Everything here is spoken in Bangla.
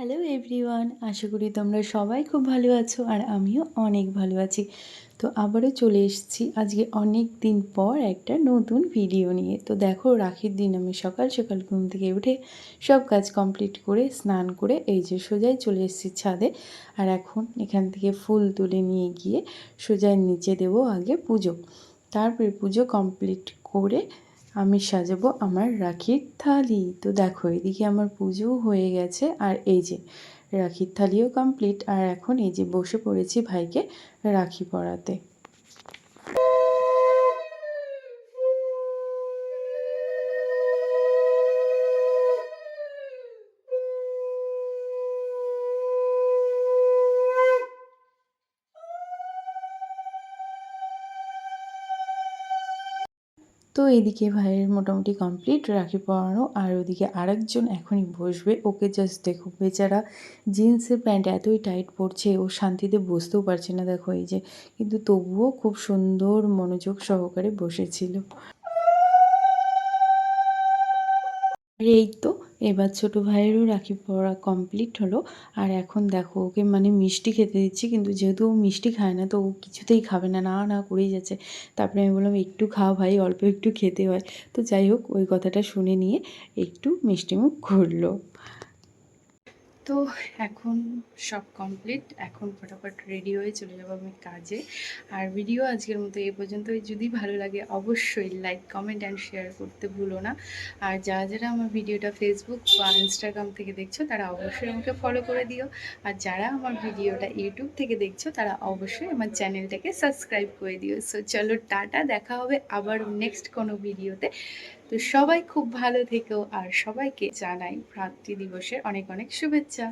হ্যালো এভরিওয়ান আশা করি তোমরা সবাই খুব ভালো আছো আর আমিও অনেক ভালো আছি। তো আবারও চলে এসেছি আজকে অনেক দিন পর একটা নতুন ভিডিও নিয়ে। তো দেখো, রাখির দিন আমি সকাল সকাল ঘুম থেকে উঠে সব কাজ কমপ্লিট করে, স্নান করে এই যে সোজাই চলে এসেছি ছাদে। আর এখন এখান থেকে ফুল তুলে নিয়ে গিয়ে সোজায় নিচে দেব আগে পুজো। তারপরে পুজো কমপ্লিট করে আমি সাজাবো আমার রাখির থালি। তো দেখো, এদিকে আমার পুজোও হয়ে গেছে। আর এই যে, রাখির থালিও কমপ্লিট আর এখন এই যে বসে পড়েছি ভাইকে রাখি পরাতে। তো এদিকে ভাইয়ের মোটামুটি কমপ্লিট রাখি পরানো, আর ওদিকে আরেকজন এখনই বসবে। ওকে জাস্ট দেখো, বেচারা জিন্সের প্যান্ট এতই টাইট পড়ছে ও শান্তিতে বসতেও পারছে না। দেখো এই যে, কিন্তু তবুও খুব সুন্দর মনোযোগ সহকারে বসেছিল। আর এই তো এবার ছোট ভাইয়েরও রাখি পরা কমপ্লিট হলো। আর এখন দেখো, ওকে মানে মিষ্টি খেতে দিচ্ছি, কিন্তু যেহেতু ও মিষ্টি খায় না, তো ও কিছুতেই খাবে না না না করেই যাচ্ছে। তারপরে আমি বললাম, একটু খাও ভাই, অল্প একটু খেতে হয়। তো যাই হোক, ওই কথাটা শুনে নিয়ে একটু মিষ্টিমুখ ঘুরলো। তো এখন সব কমপ্লিট এখন ফটাফট রেডি হয়ে চলে যাব আমি কাজে। আর ভিডিও আজকের মতো এই পর্যন্তই। যদি ভালো লাগে অবশ্যই লাইক কমেন্ট অ্যান্ড শেয়ার করতে ভুলো না। আর যারা যারা আমার ভিডিওটা ফেসবুক বা ইনস্টাগ্রাম থেকে দেখছ, তারা অবশ্যই আমাকে ফলো করে দিও। আর যারা আমার ভিডিওটা ইউটিউব থেকে দেখছ, তারা অবশ্যই আমার চ্যানেলটাকে সাবস্ক্রাইব করে দিও। সো চলো টাটা, দেখা হবে আবার নেক্সট কোনো ভিডিওতে তো সবাই খুব ভালো থেকো আর সবাইকে জানাই ভ্রাতৃ দিবসের অনেক অনেক শুভেচ্ছা।